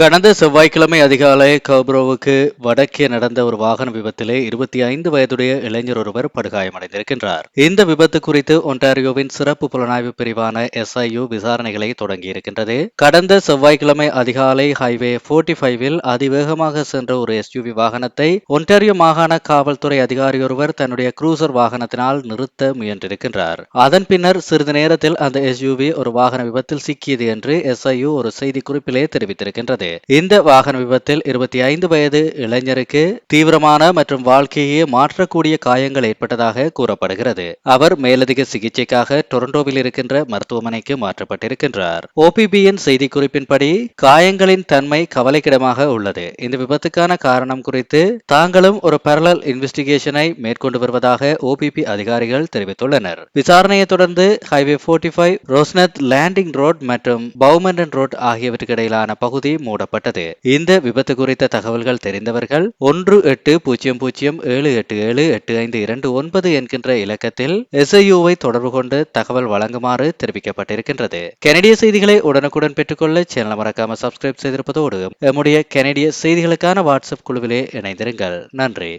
கடந்த செவ்வாய்க்கிழமை அதிகாலை கௌப்ரோவுக்கு வடக்கே நடந்த ஒரு வாகன விபத்திலே இருபத்தி ஐந்து வயதுடைய இளைஞர் ஒருவர் படுகாயமடைந்திருக்கின்றார். இந்த விபத்து குறித்து ஒன்டாரியோவின் சிறப்பு புலனாய்வு பிரிவான எஸ்ஐயு விசாரணைகளை தொடங்கியிருக்கின்றது. கடந்த செவ்வாய்க்கிழமை அதிகாலை ஹைவே போர்ட்டி ஃபைவில் அதிவேகமாக சென்ற ஒரு எஸ்யூவி வாகனத்தை ஒன்டாரியோ மாகாண காவல்துறை அதிகாரி ஒருவர் தன்னுடைய குரூசர் வாகனத்தினால் நிறுத்த முயன்றிருக்கின்றார். அதன் பின்னர் சிறிது நேரத்தில் அந்த எஸ்யூவி ஒரு வாகன விபத்தில் சிக்கியது என்று எஸ்ஐயு ஒரு செய்திக்குறிப்பிலே தெரிவித்திருக்கின்றது. இந்த வாகன விபத்தில் இருபத்தி ஐந்து வயது இளைஞருக்கு தீவிரமான மற்றும் வாழ்க்கையே மாற்றக்கூடிய காயங்கள் ஏற்பட்டதாக கூறப்படுகிறது. அவர் மேலதிக சிகிச்சைக்காக டொரண்டோவில் இருக்கின்ற மருத்துவமனைக்கு மாற்றப்பட்டிருக்கின்றார். ஓபிபியின் செய்திக்குறிப்பின்படி காயங்களின் தன்மை கவலைக்கிடமாக உள்ளது. இந்த விபத்துக்கான காரணம் குறித்து தாங்களும் ஒரு பரலல் இன்வெஸ்டிகேஷனை மேற்கொண்டு வருவதாக ஓபிபி அதிகாரிகள் தெரிவித்துள்ளனர். விசாரணையை தொடர்ந்து ஹைவே போர்ட்டி ஃபைவ் ரோஸ்னத் லேண்டிங் ரோட் மற்றும் பவுமண்டன் ரோட் ஆகியவற்றுக்கு இடையிலான பகுதி மூடப்பட்டது. இந்த விபத்து குறித்த தகவல்கள் தெரிந்தவர்கள் ஒன்று எட்டு பூஜ்ஜியம் பூஜ்ஜியம் ஏழு எட்டு ஏழு எட்டு ஐந்து இரண்டு ஒன்பது என்கின்ற இலக்கத்தில் எஸ்ஐயுவை தொடர்பு கொண்டு தகவல் வழங்குமாறு தெரிவிக்கப்பட்டிருக்கின்றது. கனடிய செய்திகளை உடனுக்குடன் பெற்றுக்கொள்ள சேனல் மறக்காம சப்ஸ்கிரைப் செய்திருப்பதோடு நம்முடைய கனடிய செய்திகளுக்கான வாட்ஸ்அப் குழுவிலே இணைந்திருங்கள். நன்றி.